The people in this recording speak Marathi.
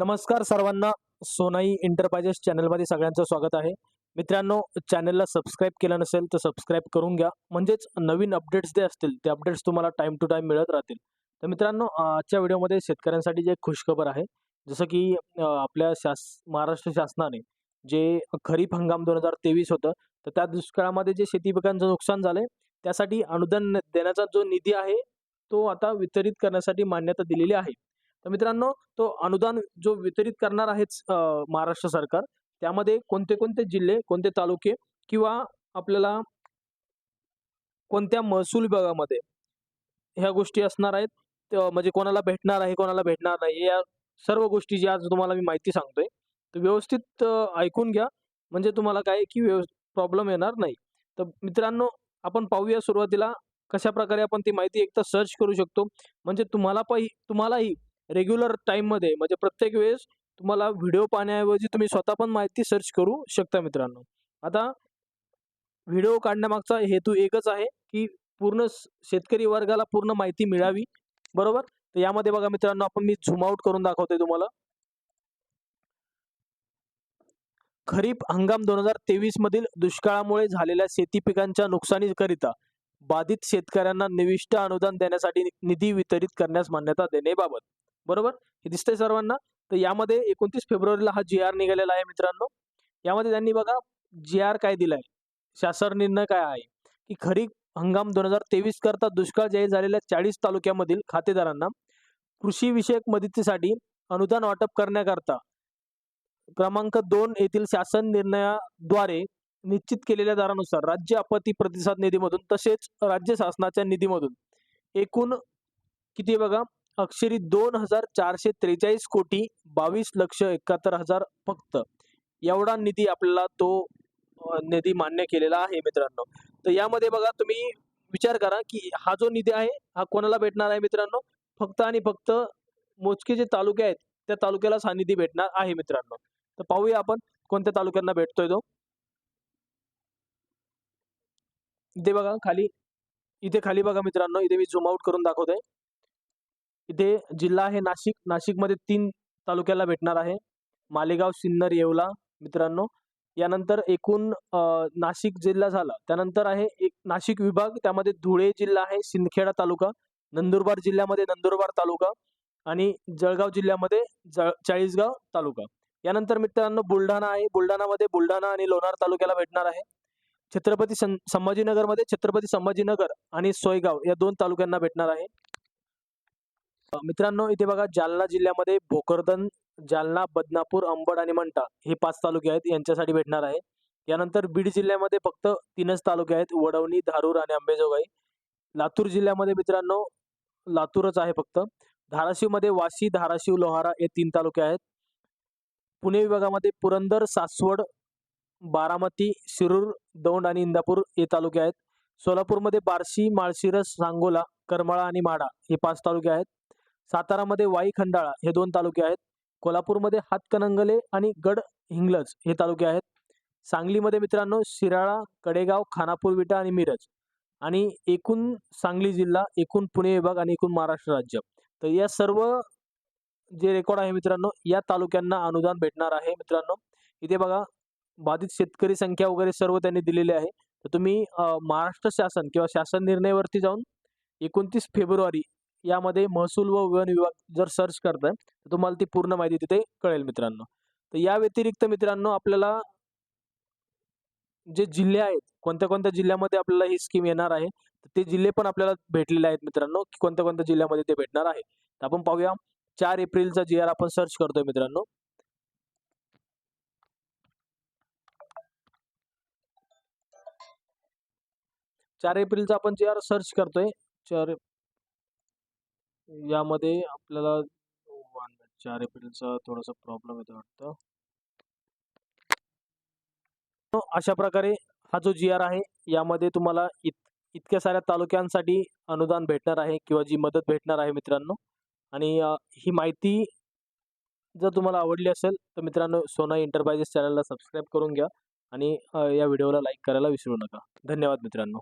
नमस्कार सर्वांना. सोनाई इंटरप्राइजेस चॅनलमध्ये सगळ्यांचं स्वागत आहे. मित्रांनो चॅनलला सबस्क्राईब केलं नसेल तर सबस्क्राईब करून घ्या. म्हणजेच नवीन अपडेट्स जे असतील ते अपडेट्स तुम्हाला टाईम टू टाईम मिळत राहतील. तर मित्रांनो आजच्या व्हिडिओमध्ये शेतकऱ्यांसाठी जे खुशखबर आहे जसं की आपल्या शास महाराष्ट्र शासनाने जे खरीप हंगाम दोन हजार तेवीस होतं तर त्या दुष्काळामध्ये जे शेती पिकांचं नुकसान झालंय त्यासाठी अनुदान देण्याचा जो निधी आहे तो आता वितरित करण्यासाठी मान्यता दिलेली आहे. तर मित्रांनो तो अनुदान जो वितरित करणार आहेच महाराष्ट्र सरकार त्यामध्ये कोणते कोणते जिल्हे कोणते तालुके किंवा आपल्याला कोणत्या महसूल विभागामध्ये ह्या गोष्टी असणार आहेत म्हणजे कोणाला भेटणार आहे कोणाला भेटणार नाही या सर्व गोष्टी जी आज तुम्हाला मी माहिती सांगतोय तर व्यवस्थित ऐकून घ्या. म्हणजे तुम्हाला काय की व्यव प्रॉब्लेम येणार नाही. तर मित्रांनो आपण पाहूया सुरुवातीला कशा प्रकारे आपण ती माहिती एकदा सर्च करू शकतो. म्हणजे तुम्हाला पहि तुम्हालाही रेग्युलर टाईममध्ये म्हणजे प्रत्येक वेळेस तुम्हाला व्हिडिओ पाहण्याऐवजी तुम्ही स्वतः पण माहिती सर्च करू शकता मित्रांनो. आता व्हिडिओ काढण्यामागचा हेतू एकच आहे की पूर्ण शेतकरी वर्गाला पूर्ण माहिती मिळावी बरोबर? तर यामध्ये बघा मित्रांनो आपण मी झूम आउट करून दाखवते तुम्हाला. खरीप हंगाम दोन हजार तेवीस मधील दुष्काळामुळे झालेल्या शेती पिकांच्या नुकसानीकरिता बाधित शेतकऱ्यांना निविष्ट अनुदान देण्यासाठी निधी वितरित करण्यास मान्यता देण्याबाबत बरोबर? हे दिसतंय सर्वांना. तर यामध्ये एकोणतीस फेब्रुवारीला हा जी आर निघालेला आहे मित्रांनो. यामध्ये त्यांनी बघा जी आर काय दिलाय? शासन निर्णय काय आहे? की खरीप हंगाम दोन हजार तेवीस करता दुष्काळ जाहीर झालेल्या चाळीस तालुक्यामधील खातेदारांना कृषी विषयक मदतीसाठी अनुदान वाटप करण्याकरता क्रमांक दोन येथील शासन निर्णयाद्वारे निश्चित केलेल्या दरानुसार राज्य आपत्ती प्रतिसाद निधीमधून तसेच राज्य शासनाच्या निधीमधून एकूण किती बघा? अक्षरी दोन हजार चारशे त्रेचाळीस कोटी बावीस लक्ष एकाहत्तर हजार फक्त. एवढा निधी आपल्याला तो निधी मान्य केलेला आहे मित्रांनो. तर यामध्ये बघा तुम्ही विचार करा की हा जो निधी आहे हा कोणाला भेटणार आहे मित्रांनो? फक्त आणि फक्त मोजके जे तालुके आहेत त्या तालुक्यालाच हा निधी भेटणार आहे मित्रांनो. तर पाहूया आपण कोणत्या तालुक्यांना भेटतोय तो. इथे बघा खाली इथे खाली बघा मित्रांनो इथे मी झूम आउट करून दाखवतोय. इथे जिल्हा आहे नाशिक. नाशिकमध्ये तीन तालुक्याला भेटणार आहे. मालेगाव सिन्नर येवला मित्रांनो. यानंतर एकूण नाशिक जिल्हा झाला. त्यानंतर आहे एक नाशिक विभाग त्यामध्ये धुळे जिल्हा आहे सिंदखेडा तालुका नंदुरबार जिल्ह्यामध्ये नंदुरबार तालुका आणि जळगाव जिल्ह्यामध्ये जळ चाळीसगाव तालुका. यानंतर मित्रांनो बुलढाणा आहे. बुलढाणामध्ये बुलढाणा आणि लोणार तालुक्याला भेटणार आहे. छत्रपती सं संभाजीनगरमध्ये छत्रपती संभाजीनगर आणि सोयगाव या दोन तालुक्यांना भेटणार आहे. मित्रांनो इथे बघा जालना जिल्ह्यामध्ये भोकरदन जालना बदनापूर अंबड आणि मंठा हे पाच तालुके आहेत यांच्यासाठी भेटणार आहे. यानंतर बीड जिल्ह्यामध्ये फक्त तीनच तालुके आहेत वडवणी धारूर आणि अंबेजोगाई लातूर जिल्ह्यामध्ये मित्रांनो लातूरच आहे फक्त. धाराशिवमध्ये वाशी धाराशिव लोहारा हे तीन तालुके आहेत. पुणे विभागामध्ये पुरंदर सासवड बारामती शिरूर दौंड आणि इंदापूर हे तालुके आहेत. सोलापूरमध्ये बार्शी माळशिरस सांगोला करमाळा आणि माढा हे पाच तालुके आहेत. सातारामध्ये वाई खंडाळा हे दोन तालुके आहेत. कोल्हापूरमध्ये हातकणंगले आणि गड हिंगलज हे तालुके आहेत. सांगलीमध्ये मित्रांनो शिराळा कडेगाव खानापूर विटा आणि मिरज आणि एकूण सांगली जिल्हा एकूण पुणे विभाग आणि एकूण महाराष्ट्र राज्य. तर या सर्व जे रेकॉर्ड आहे मित्रांनो या तालुक्यांना अनुदान भेटणार आहे मित्रांनो. इथे बघा बाधित शेतकरी संख्या वगैरे सर्व त्यांनी दिलेले आहे. तर तुम्ही महाराष्ट्र शासन किंवा शासन निर्णयावरती जाऊन एकोणतीस फेब्रुवारी यामध्ये महसूल व वन विभाग जर सर्च करताय तर तुम्हाला ती पूर्ण माहिती तिथे कळेल मित्रांनो. तर या व्यतिरिक्त मित्रांनो आपल्याला जे जिल्हे आहेत कोणत्या कोणत्या जिल्ह्यामध्ये आपल्याला ही स्कीम येणार आहे तर ते जिल्हे पण आपल्याला भेटलेले आहेत मित्रांनो की कोणत्या कोणत्या जिल्ह्यामध्ये ते भेटणार आहे. तर आपण पाहूया चार एप्रिलचा जी आर आपण सर्च करतोय मित्रांनो. चार एप्रिलचा आपण जी आर सर्च करतोय चार यामध्ये आपल्याला one चार एप्रिलचा थोडासा प्रॉब्लेम येतो वाटतं. हो, अशा प्रकारे हा जो जी आर आहे यामध्ये तुम्हाला इत इतक्या साऱ्या तालुक्यांसाठी अनुदान भेटणार आहे किंवा जी मदत भेटणार आहे मित्रांनो. आणि ही माहिती जर तुम्हाला आवडली असेल तर मित्रांनो सोना एंटरप्राइजेस चॅनलला सबस्क्राईब करून घ्या आणि या व्हिडिओला लाईक करायला विसरू नका. धन्यवाद मित्रांनो.